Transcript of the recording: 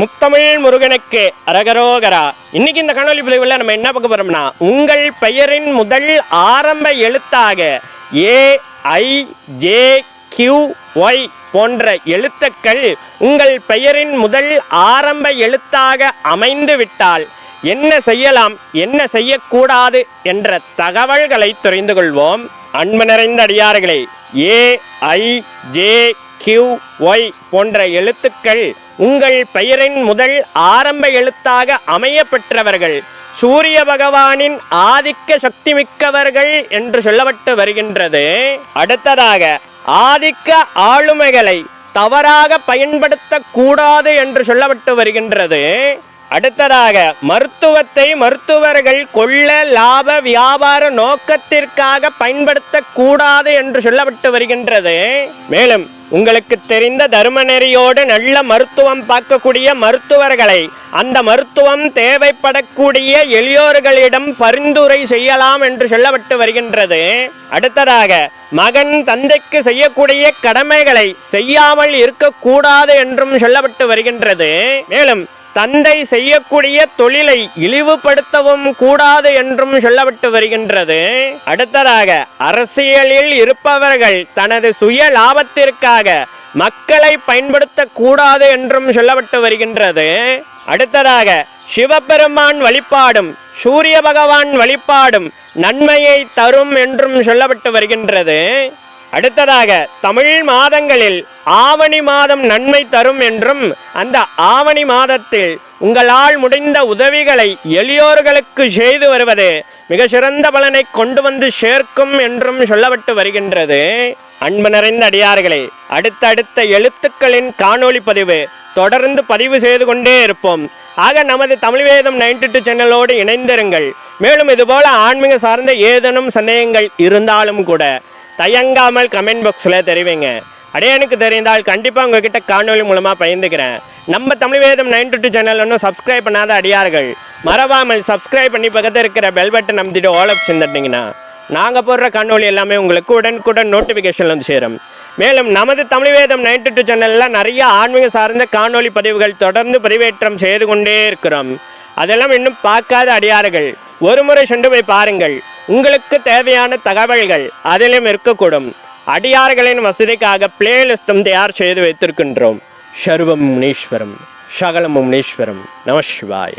முத்தமிழ் முருகனுக்கு அரகரோகரா. இன்னைக்கு இந்த காணொலி பிரிவில் நம்ம என்ன பார்க்க போறோம்னா உங்கள் பெயரின் முதல் ஆரம்ப எழுத்தாக A I J Q Y போன்ற எழுத்துக்கள் உங்கள் பெயரின் முதல் ஆரம்ப எழுத்தாக அமைந்து விட்டால் என்ன செய்யலாம் என்ன செய்யக்கூடாது என்ற தகவல்களை தெரிந்து கொள்வோம். அன்பு நிறைந்த அடியார்களே A I J Q Y போன்ற எழுத்துக்கள் உங்கள் பெயரின் முதல் ஆரம்ப எழுத்தாக அமைய பெற்றவர்கள் சூரிய பகவானின் ஆதிக்க சக்தி மிக்கவர்கள் என்று சொல்லப்பட்டு வருகின்றது. அடுத்ததாக ஆதிக்க ஆளுமைகளை தவறாக பயன்படுத்தக்கூடாது என்று சொல்லப்பட்டு வருகின்றது. அடுத்ததாக மருத்துவத்தை மருத்துவர்கள் கொள்ள லாப வியாபார நோக்கத்திற்காக பயன்படுத்தக்கூடாது என்று சொல்லப்பட்டு வருகின்றது. மேலும் உங்களுக்கு தெரிந்த தர்மநெறியோடு நல்ல மருத்துவம் பார்க்கக்கூடிய மருத்துவர்களை அந்த மருத்துவம் தேவைப்படக்கூடிய எளியோர்களிடம் பரிந்துரை செய்யலாம் என்று சொல்லப்பட்டு வருகின்றது. அடுத்ததாக மகன் தந்தைக்கு செய்யக்கூடிய கடமைகளை செய்யாமல் இருக்கக்கூடாது என்றும் சொல்லப்பட்டு வருகின்றது. மேலும் தந்தை செய்யக்கூடிய தொழிலை இழிவுபடுத்தவும் கூடாது என்றும் சொல்லப்பட்டு வருகின்றது. அடுத்ததாக அரசியலில் இருப்பவர்கள் தனது சுய லாபத்திற்காக மக்களை பயன்படுத்தக்கூடாது என்றும் சொல்லப்பட்டு வருகின்றது. அடுத்ததாக சிவபெருமான் வழிபாடும் சூரிய பகவான் வழிபாடும் நன்மையை தரும் என்றும் சொல்லப்பட்டு வருகின்றது. அடுத்ததாக தமிழ் மாதங்களில் ஆவணி மாதம் நன்மை தரும் என்றும் அந்த ஆவணி மாதத்தில் உங்களால் முடிந்த உதவிகளை எளியோர்களுக்கு செய்து வருவது மிக சிறந்த பலனை கொண்டு வந்து சேர்க்கும் என்றும் சொல்லப்பட்டு வருகின்றது. அன்பு நிறைந்த அடியார்களே அடுத்தடுத்த எழுத்துக்களின் காணொளி பதிவு தொடர்ந்து பதிவு செய்து கொண்டே இருப்போம். ஆக நமது தமிழ் வேதம் நைன்டி டூ சேனலோடு இணைந்திருங்கள். மேலும் இதுபோல ஆன்மீக சார்ந்த ஏதேனும் சந்தேகங்கள் இருந்தாலும் கூட தயங்காமல் கமெண்ட் பாக்ஸில் தெரிவிங்க. அடையானுக்கு தெரிந்தால் கண்டிப்பாக உங்ககிட்ட காணொலி மூலமாக பயந்துக்கிறேன் நம்ம Tamil Vedham ninety two channel ஒன்றும் சப்ஸ்கிரைப் பண்ணாத அடியார்கள். மறவாமல் சப்ஸ்கிரைப் பண்ணி பக்கத்தில் இருக்கிற பெல் பட்டன் நம்பிட்டு ஆல் ஆப்ஷன் தட்டிங்கன்னா நாங்கள் போடுற காணொலி எல்லாமே உங்களுக்கு உடனுக்குடன் நோட்டிஃபிகேஷன் வந்து சேரும். மேலும் நமது தமிழ் வேதம் நைன்டி டூ சேனலில் நிறைய ஆன்மீக சார்ந்த காணொளி பதிவுகள் தொடர்ந்து பதிவேற்றம் செய்து கொண்டே இருக்கிறோம். அதெல்லாம் இன்னும் பார்க்காத அடியார்கள். ஒரு முறை சென்று போய் பாருங்கள். உங்களுக்கு தேவையான தகவல்கள் அதிலும் இருக்கக்கூடும். அடியார்களின் வசதிக்காக பிளேலிஸ்டும் தயார் செய்து வைத்திருக்கின்றோம். சர்வம் முனீஸ்வரம் சகலம் முனீஸ்வரம் நம சிவாய.